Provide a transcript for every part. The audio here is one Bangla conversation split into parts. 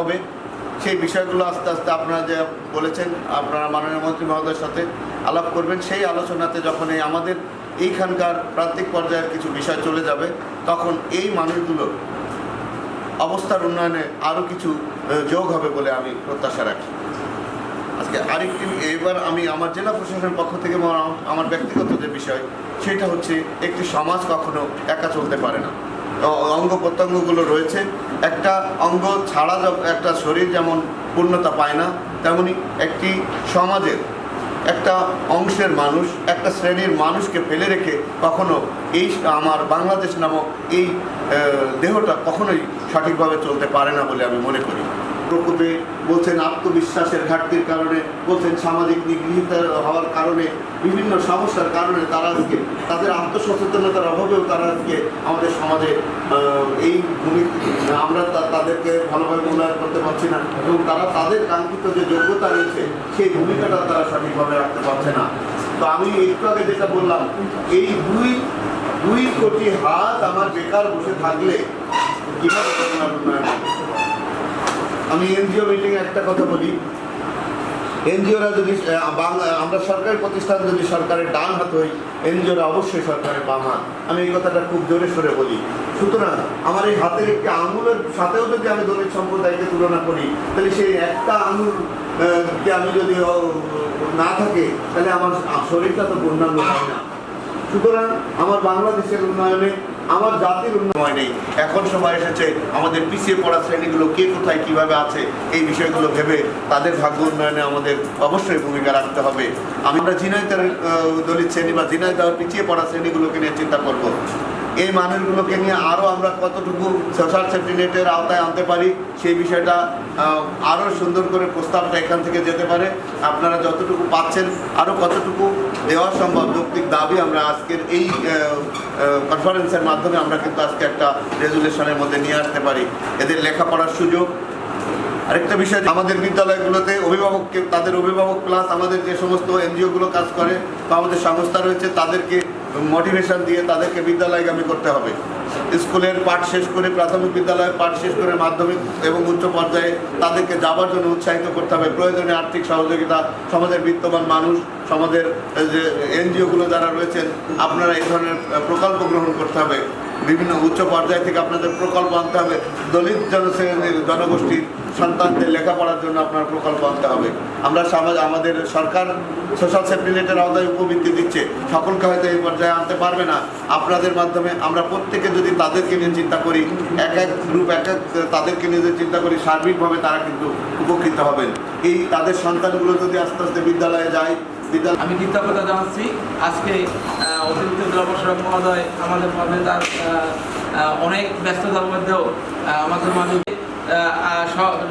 হবে। সেই বিষয়গুলো আস্তে আস্তে আপনারা যে বলেছেন, আপনারা মাননীয় মন্ত্রী মহোদয়ের সাথে আলাপ করবেন। সেই আলোচনাতে যখন এই আমাদের এইখানকার প্রান্তিক পর্যায়ের কিছু বিষয় চলে যাবে, তখন এই মানুষগুলোর অবস্থার উন্নয়নে আরও কিছু যোগ হবে বলে আমি প্রত্যাশা রাখি। আজকে আরেকটি, এবার আমি আমার জেলা প্রশাসনের পক্ষ থেকে আমার- ব্যক্তিগত যে বিষয়, সেটা হচ্ছে একটি সমাজ কখনো একা চলতে পারে না। অঙ্গ প্রত্যঙ্গগুলো রয়েছে একটা অঙ্গ ছাড়া একটা শরীর যেমন পূর্ণতা পায় না, তেমনি একটি সমাজের, একটা অংশের মানুষ, একটা শ্রেণির মানুষকে ফেলে রেখে কখনো এই আমার বাংলাদেশ নামক এই দেহটা কখনোই সঠিকভাবে চলতে পারে না বলে আমি মনে করি। প্রকোপে বলছেন আত্মবিশ্বাসের ঘাটতির কারণে, বলছেন সামাজিক নিগৃহীত হওয়ার কারণে, বিভিন্ন সমস্যার কারণে তারা আজকে তাদের আত্মসচেতনতার অভাবেও তারা আজকে আমাদের সমাজে এই ভূমি আমরা তাদেরকে ভালোভাবে মূল্যায়ন করতে পারছি না এবং তারা তাদের কাঙ্ক্ষিত যে যোগ্যতা রয়েছে, সেই ভূমিকাটা তারা সঠিকভাবে রাখতে পারছে না তো আমি একটু আগে যেটা বললাম, এই দুই দুই কোটি হাত আমার বেকার বসে থাকলে কীভাবে? আমি এনজিও মিটিংয়ে একটা কথা বলি এনজিওরা যদি বাংলা, আমরা সরকারি প্রতিষ্ঠান যদি সরকারের ডান হাত হই, এনজিওরা অবশ্যই সরকারের বাম হাত। আমি এই কথাটা খুব জোরে সরে বলি। সুতরাং আমার এই হাতের একটি আঙুলের সাথেও যদি আমি দলিত সম্প্রদায়কে তুলনা করি, তাহলে সেই একটা আঙুল আমি যদি না থাকে, তাহলে আমার শরীরটা তো পূর্ণাঙ্গ হয় না। সুতরাং আমার বাংলাদেশের উন্নয়নে আমার জাতির উন্নয়ন নেই। এখন সময় এসেছে, আমাদের পিছিয়ে পড়া শ্রেণীগুলো কে কোথায় কীভাবে আছে, এই বিষয়গুলো ভেবে তাদের ভাগ্য উন্নয়নে আমাদের অবশ্যই ভূমিকা রাখতে হবে। আমরা ঝিনাইদার দলিত শ্রেণি বা ঝিনাইদার পিছিয়ে পড়া শ্রেণীগুলোকে নিয়ে চিন্তা করব। এই মানুষগুলোকে নিয়ে আরও আমরা কতটুকু সোশ্যাল সেফটি নেটের আওতায় আনতে পারি, সেই বিষয়টা আরও সুন্দর করে প্রস্তাবটা এখান থেকে যেতে পারে। আপনারা যতটুকু পাচ্ছেন আরও কতটুকু দেওয়া সম্ভব যৌক্তিক দাবি আমরা আজকের এই কনফারেন্সের মাধ্যমে আমরা কিন্তু আজকে একটা রেজুলেশনের মধ্যে নিয়ে আসতে পারি। এদের লেখাপড়ার সুযোগ। আরেকটা বিষয়, আমাদের বিদ্যালয়গুলোতে অভিভাবককে, তাদের অভিভাবক প্লাস আমাদের যে সমস্ত এনজিওগুলো কাজ করে বা আমাদের সংস্থা রয়েছে, তাদেরকে মোটিভেশন দিয়ে তাদেরকে বিদ্যালয়গামী করতে হবে। স্কুলের পাঠ শেষ করে, প্রাথমিক বিদ্যালয়ের পাঠ শেষ করে মাধ্যমিক এবং উচ্চ পর্যায়ে তাদেরকে যাবার জন্য উৎসাহিত করতে হবে। প্রয়োজনে আর্থিক সহযোগিতা, সমাজের বিত্তবান মানুষ সমাজের যে এনজিওগুলো যারা রয়েছেন, আপনারা এই ধরনের প্রকল্প গ্রহণ করতে হবে। বিভিন্ন উচ্চ পর্যায় থেকে আপনাদের প্রকল্প আনতে হবে। দলিত জনশ্রেণীর জনগোষ্ঠীর সন্তানদের লেখাপড়ার জন্য আপনার প্রকল্প আনতে হবে। আমরা সমাজ, আমাদের সরকার সোশ্যাল সেফটি নেটের আওতায় উপবৃত্তি দিচ্ছে। সকলকে হয়তো এই পর্যায়ে আনতে পারবে না। আপনাদের মাধ্যমে আমরা প্রত্যেকে যদি তাদেরকে নিয়ে চিন্তা করি, এক এক গ্রুপ, এক এক তাদেরকে নিয়ে যদি চিন্তা করি, সার্বিকভাবে তারা কিন্তু উপকৃত হবেন। এই তাদের সন্তানগুলো যদি আস্তে আস্তে বিদ্যালয়ে যায় বিদ্যালয় আমি কৃতজ্ঞতা জানাচ্ছি আজকে অতিরিক্ত জেলা প্রশাসক মহোদয় আমাদের মাঝে তার অনেক ব্যস্ততার মধ্যেও আমাদের মাঝে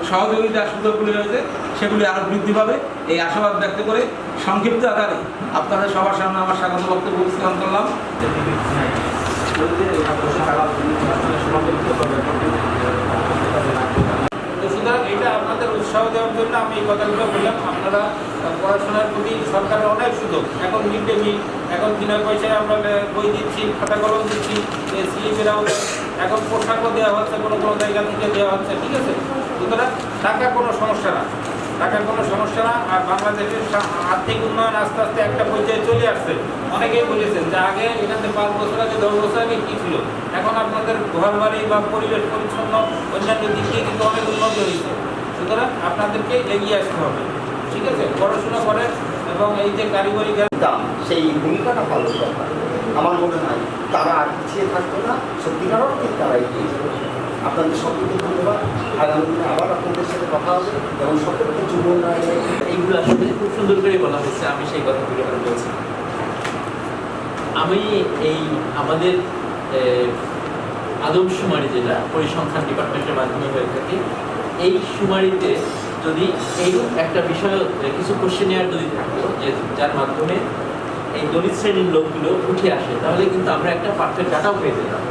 সহযোগিতার সুযোগগুলি রয়েছে সেগুলি আরও বৃদ্ধি পাবে এই আশাবাদ ব্যক্ত করে সংক্ষিপ্ত আকারে আপনাদের সবার সামনে আমার স্বাগত বক্তব্য উপস্থাপন করলাম আপনাদের উৎসাহ দেওয়ার জন্য আমি এই কথাগুলো বললাম। আপনারা পড়াশোনার প্রতি সরকারের অনেক সুযোগ। এখন মিড ডে মিল এখন বিনা পয়সায় আমরা বই দিচ্ছি, খাতা কলম দিচ্ছি স্লিপের এখন পোশাকও দেওয়া হচ্ছে, কোনো কোনো জায়গা থেকে দেওয়া হচ্ছে, ঠিক আছে? সুতরাং টাকা কোনো সমস্যা না। টাকার কোনো সমস্যা না, আর বাংলাদেশের আর্থিক উন্নয়ন আস্তে আস্তে একটা পর্যায়ে চলে আসছে। অনেকেই বলেছেন যে আগে এখানে পাঁচ বছর আগে, দশ বছর আগে কী ছিল? এখন আপনাদের ঘর বাড়ি বা পরিবেশ পরিচ্ছন্ন, অন্যান্য দিক দিয়ে কিন্তু অনেক উন্নতি হয়েছে। সুতরাং আপনাদেরকে এগিয়ে আসতে হবে। ঠিক আছে? পড়াশোনা করেন এবং এই যে কারিগরি জ্ঞান দাম সেই ভূমিকাটা পালন দরকার আমার মনে হয় তারা আর পিছিয়ে থাকতো না। সত্যিকার অর্থে তারা এগিয়ে যাবে আপনাদের সকলকে ধন্যবাদ। আগামী দিনে আবার আপনাদের সাথে কথা হবে এবং সকলকে যুব উন্নয়নে এইগুলো আসলে খুব সুন্দর করে বলা হয়েছে। আমি সেই কথাগুলো আর বলছি। আমি এই আমাদের আহ, আদমশুমারি যেটা পরিসংখ্যান ডিপার্টমেন্টের মাধ্যমে হয়ে থাকে এই শুমারিতে যদি এইরূপ একটা বিষয় কিছু কোশ্চেনিয়ার যদি থাকতো, যে যার মাধ্যমে এই দলিত শ্রেণির লোকগুলো উঠে আসে, তাহলে কিন্তু আমরা একটা পারফেক্ট ডাটাও পেয়ে যেতাম।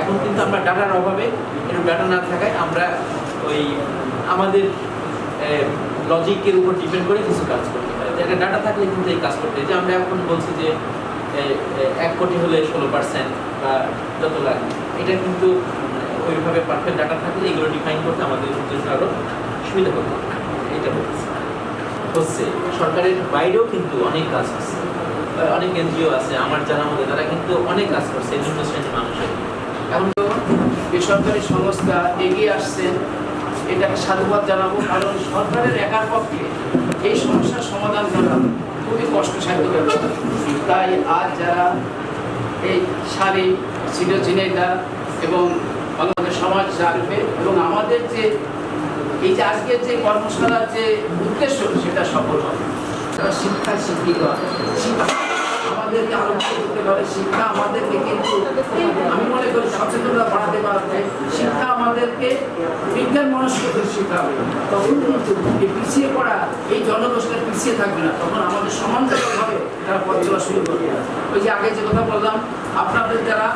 এখন কিন্তু আমরা ডাটার অভাবে এরকম ডাটা না থাকায় আমরা ওই আমাদের লজিকের উপর ডিপেন্ড করে কিছু কাজ করতে তো একটা ডাটা থাকলে কিন্তু এই কাজ করতে যে আমরা এখন বলছি যে এক কোটি হলে ষোলো পার্সেন্ট বা যত লাগে, এটা কিন্তু ওইভাবে পারফেক্ট ডাটা থাকলে এগুলো ডিফাইন করতে আমাদের জন্য আরও সুবিধা হতো। এটা হচ্ছে। হচ্ছে, সরকারের বাইরেও কিন্তু অনেক কাজ হচ্ছে অনেক এনজিও আছে, আমার জানা মধ্যে তারা কিন্তু অনেক কাজ করছে, নিম্ন শ্রেণির মানুষের। এখন তো বেসরকারি সংস্থা এগিয়ে আসছেন এটাকে সাধুবাদ জানাব, কারণ সরকারের একার পক্ষে এই সমস্যার সমাধান করা খুবই কষ্টসাধ্য ব্যাপার। তাই আজ যারা এই শাড়ি সিরোজিনেদা এবং আমাদের সমাজ জাগবে এবং আমাদের যে এই যে আজকের যে কর্মশালার যে উদ্দেশ্য, সেটা সফল হবে। তারা শিক্ষায় শিক্ষিত। শিক্ষা আমাদেরকে আলোচিত করতে পারে। শিক্ষা আমাদেরকে কিন্তু, আমি মনে করি সচেতনতা বাড়াতে পারবে। শিক্ষা আমাদেরকে বিজ্ঞান মনস্কদের শিখাবে। তখন কিন্তু এই পিছিয়ে পড়া, এই জনগোষ্ঠীর পিছিয়ে থাকবে না। তখন আমাদের সমান্তরালভাবে তারা পথ চলা শুরু করবে। ওই যে আগে যে কথা বললাম আপনাদের যারা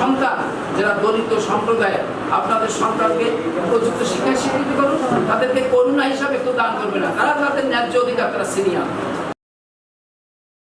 সন্তান, যারা দলিত সম্প্রদায়ের আপনাদের সন্তানকে উপযুক্ত শিক্ষায় স্বীকৃতি করুন, তাদেরকে করুণা হিসাবে একটু দান করবে না। তারা তাদের ন্যায্য অধিকার, তারা সিনিয়র।